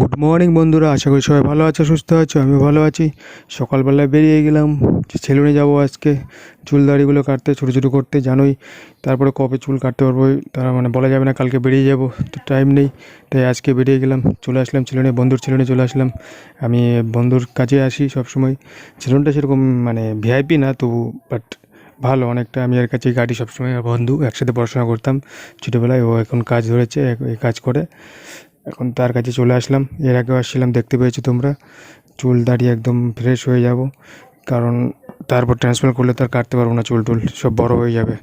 Good morning বন্ধুরা। আশা করি সবাই ভালো আছো, সুস্থ আছো আমি ভালো আছি। সকালবেলায় বেরিয়ে গেলাম সেলুনে যাব আজকে। চুল দাড়িগুলো কাটতে, ছোটো ছোটো করতে, জানোই। তারপরে কবে চুল কাটতে পারব, তারা মানে বলা যাবে না, কালকে বেরিয়ে যাব, তো টাইম নেই। তাই আজকে বেরিয়ে গেলাম, চলে আসলাম সেলুনে, বন্ধুর সেলুনে চলে আসলাম। আমি বন্ধুর কাছে আসি সবসময়। সেলুনটা সেরকম মানে ভিআইপি না, তবু বাট ভালো, অনেকটা আমি এর কাছে গাড়ি সবসময়। বন্ধু একসাথে পড়াশোনা করতাম, ছোটোবেলায় ও এখন কাজ ধরেছে এই কাজ করে। এখন তার কাছে চলে আসলাম। এর আগেও আসছিলাম, দেখতে পেয়েছ তোমরা। চুল দাঁড়িয়ে একদম ফ্রেশ হয়ে যাব। কারণ তারপর ট্রান্সফার করলে তো আর কাটতে পারব না চুল টুল, সব বড় হয়ে যাবে।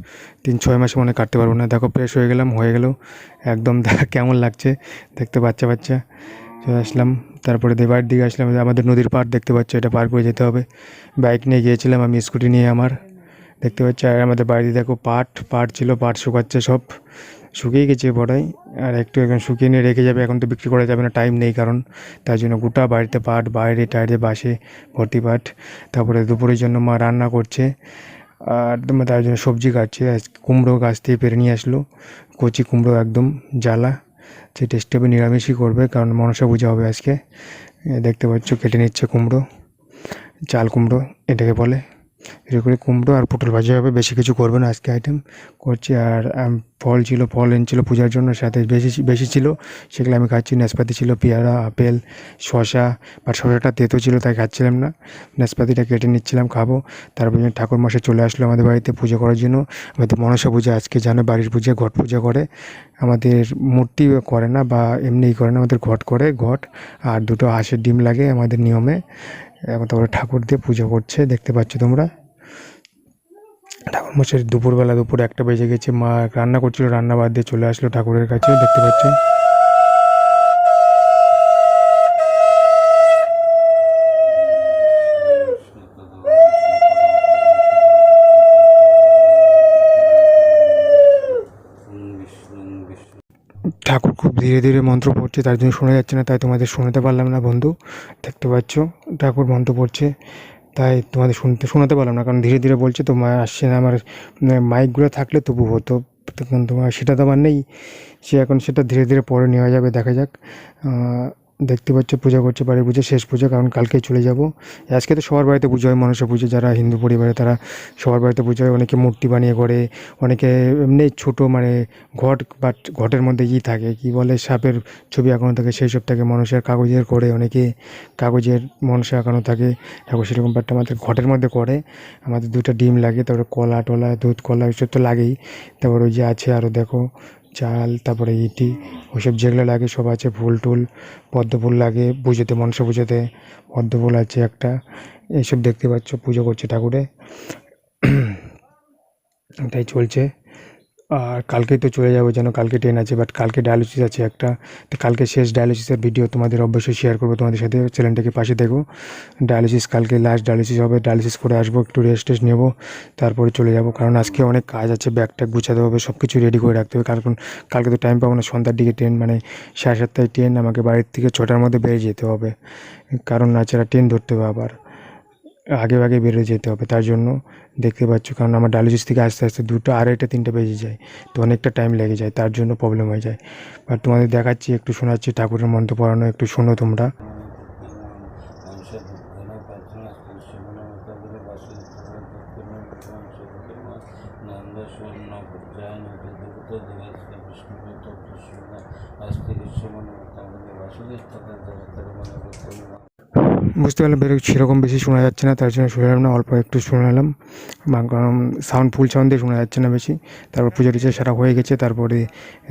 তিন, ছয় মাসে মনে কাটতে পারব না। দেখো ফ্রেশ হয়ে গেলাম, হয়ে গেল। একদম দেখা কেমন লাগছে, দেখতে বাচ্চা বাচ্চা। চলে আসলাম। তারপরে দেবার দিকে আসলাম। আমাদের নদীর পাড় দেখতে পাচ্ছ, এটা পার করে যেতে হবে। বাইক নিয়ে গিয়েছিলাম আমি, স্কুটি নিয়ে আমার। দেখতে পাচ্ছি, আর আমাদের বাড়িতে দেখো পাট পাট ছিল, পাট শুকাচ্ছে সব। শুকিয়ে গেছে বড়াই, আর একটু এখন শুকিয়ে নিয়ে রেখে যাবে। এখন তো বিক্রি করা যাবে না টাইম নেই কারণ তার জন্য গোটা বাড়িতে পাট, বাইরে টাইরে বাসে ভর্তি পাট, তারপরে দুপুরের জন্য মা রান্না করছে, আর তার জন্য সবজি কাটছে। কুমড়ো গাছ থেকে পেরে নিয়ে আসলো, কচি কুমড়ো একদম জ্বালা, সে টেস্ট হবে নিরামিষই করবে কারণ মনসা পূজা হবে আজকে। দেখতে পাচ্ছ, কেটে নিচ্ছে কুমড়ো, চাল কুমড়ো এটাকে বলে। এর করে কুমড়ো আর পটল ভাজা হবে, বেশি কিছু করবে না আজকে আইটেম করছি আর ফল ছিল, ফল এনেছিল পূজার জন্য, সাথে বেশি বেশি ছিল, সেগুলো আমি খাচ্ছি। নাশপাতি ছিল, পেয়ারা, আপেল শশা বা শশাটা তেতো ছিল, তাই খাচ্ছিলাম না। নাশপাতিটা কেটে নিচ্ছিলাম, খাব। তারপর ঠাকুর মশাই চলে আসলো আমাদের বাড়িতে পুজো করার জন্য, আমাদের মনসা পূজা, আজকে জানে বাড়ির পূজা, ঘট পূজা করে। আমাদের মূর্তি করে না, বা এমনিই করে না, আমাদের ঘট করে, ঘট। আর দুটো হাঁসের ডিম লাগে আমাদের নিয়মে। এবং তারপরে ঠাকুর দিয়ে পুজো করছে, দেখতে পাচ্ছ তোমরা। ঠাকুর মশাই, দুপুরবেলা দুপুর একটা বেজে গেছে, মা রান্না করছিল, রান্না বাদ দিয়ে চলে আসলো ঠাকুরের কাছে, দেখতে পাচ্ছ? ঠাকুর খুব ধীরে ধীরে মন্ত্র পড়ছে, তার জন্য শোনা যাচ্ছে না, তাই তোমাদের শোনাতে পারলাম না বন্ধু, দেখতে পাচ্ছ? ঠাকুর মন্ত্র পড়ছে। তাই তোমাদের শুনতে, শোনাতে পারলাম না, কারণ ধীরে ধীরে বলছে তো মা আসছে না, আমার মানে মাইকগুলো থাকলে তবু হতো। তখন তোমার, সেটা তো আমার নেই। সে এখন সেটা ধীরে ধীরে পরে নেওয়া যাবে, দেখা যাক। দেখতে পাচ্ছ, পূজা করছে বাড়ির পুজো, শেষ পুজো, কারণ কালকে চলে যাব। আজকে তো সবার বাড়িতে পুজো হয়, মনসা পুজো, যারা হিন্দু পরিবারে তারা সবার বাড়িতে পুজো হয়, অনেকে মূর্তি বানিয়ে করে, অনেকে এমনি ছোট মানে ঘট, বাট ঘটের মধ্যে ই থাকে, কি বলে, সাপের ছবি আঁকানো থাকে, সেই সব থাকে মানুষের কাগজের করে অনেকে কাগজের মনসা আঁকানো থাকে, ঠাকুর সেরকম ব্যাপারটা আমাদের ঘটের মধ্যে করে, আমাদের দুটো ডিম লাগে, তারপরে কলা টলা, দুধ কলা, এসব তো লাগেই, তারপর ওই যে আছে আরও দেখো চাল, তারপরে ইটি ওইসব যেগুলো লাগে সব আছে, ফুল টুল, পদ্ম ফুল লাগে পুজোতে, মনসা পুজোতে, পদ্ম ফুল আছে একটা, এইসব দেখতে পাচ্ছ, পুজো করছে ঠাকুরে। এটাই চলছে। আর কালকেই তো চলে যাব, যেন কালকে ট্রেন আছে বাট কালকে ডায়ালিসিস আছে একটা। তো কালকে শেষ ডায়ালিসিসের ভিডিও তোমাদের অবশ্যই শেয়ার করব, তোমাদের সাথে চ্যানেলটাকে পাশে দেখো। ডায়ালিসিস কালকে লাস্ট ডায়ালিসিস হবে ডায়ালিসিস করে আসব, একটু রেস্ট টেস্ট নেব, তারপরে চলে যাব। কারণ আজকে অনেক কাজ আছে ব্যাগটা গুছাতে হবে সব কিছু রেডি করে রাখতে হবে। কারণ কালকে তো টাইম পাবো না, সন্ধ্যার দিকে ট্রেন মানে সাড়ে সাতটায় ট্রেন আমাকে বাড়ির থেকে ছটার মধ্যে বেরিয়ে যেতে হবে। কারণ না ছাড়া ট্রেন ধরতে হবে আবার। আগে আগে বেরিয়ে যেতে হবে। তার জন্য দেখতে পাচ্ছ, কারণ আমার ডায়ালিসিস থেকে আস্তে আস্তে দুটো আড়াইটা, তিনটে বেজে যায়। তো অনেকটা টাইম লেগে যায়, তার জন্য প্রবলেম হয়ে যায়। বাট তোমাদের দেখাচ্ছি, একটু শোনাচ্ছি ঠাকুরের মন্ত্র পড়ানো, একটু শোনো তোমরা। বুঝতে পারলাম বেরো, সেরকম বেশি শোনা যাচ্ছে না, তার জন্য শুনলাম না, অল্প একটু শোনালাম। কারণ সাউন্ড ফুল সাউন্ড দিয়ে শোনা যাচ্ছে না বেশি। তারপর পুজো টুজো সারা হয়ে গেছে, তারপরে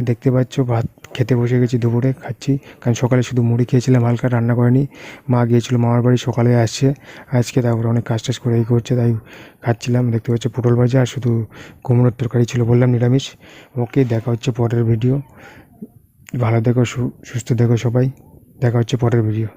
দেখতে পাচ্ছ, ভাত খেতে বসে গেছি দুপুরে, খাচ্ছি। কারণ সকালে শুধু মুড়ি খেয়েছিলাম, হালকা রান্না করেনি। মা গিয়েছিল মামার বাড়ি, সকালে আসছে। আজকে তারপরে অনেক কাজ টাজ করে এই করছে, তাই খাচ্ছিলাম। দেখতে পাচ্ছ পটল ভাজা আর শুধু কুমড়োর তরকারি ছিল বললাম, নিরামিষ। ওকে, দেখা হচ্ছে পরের ভিডিও ভালো দেখো সুস্থ দেখো সবাই। দেখা হচ্ছে পরের ভিডিও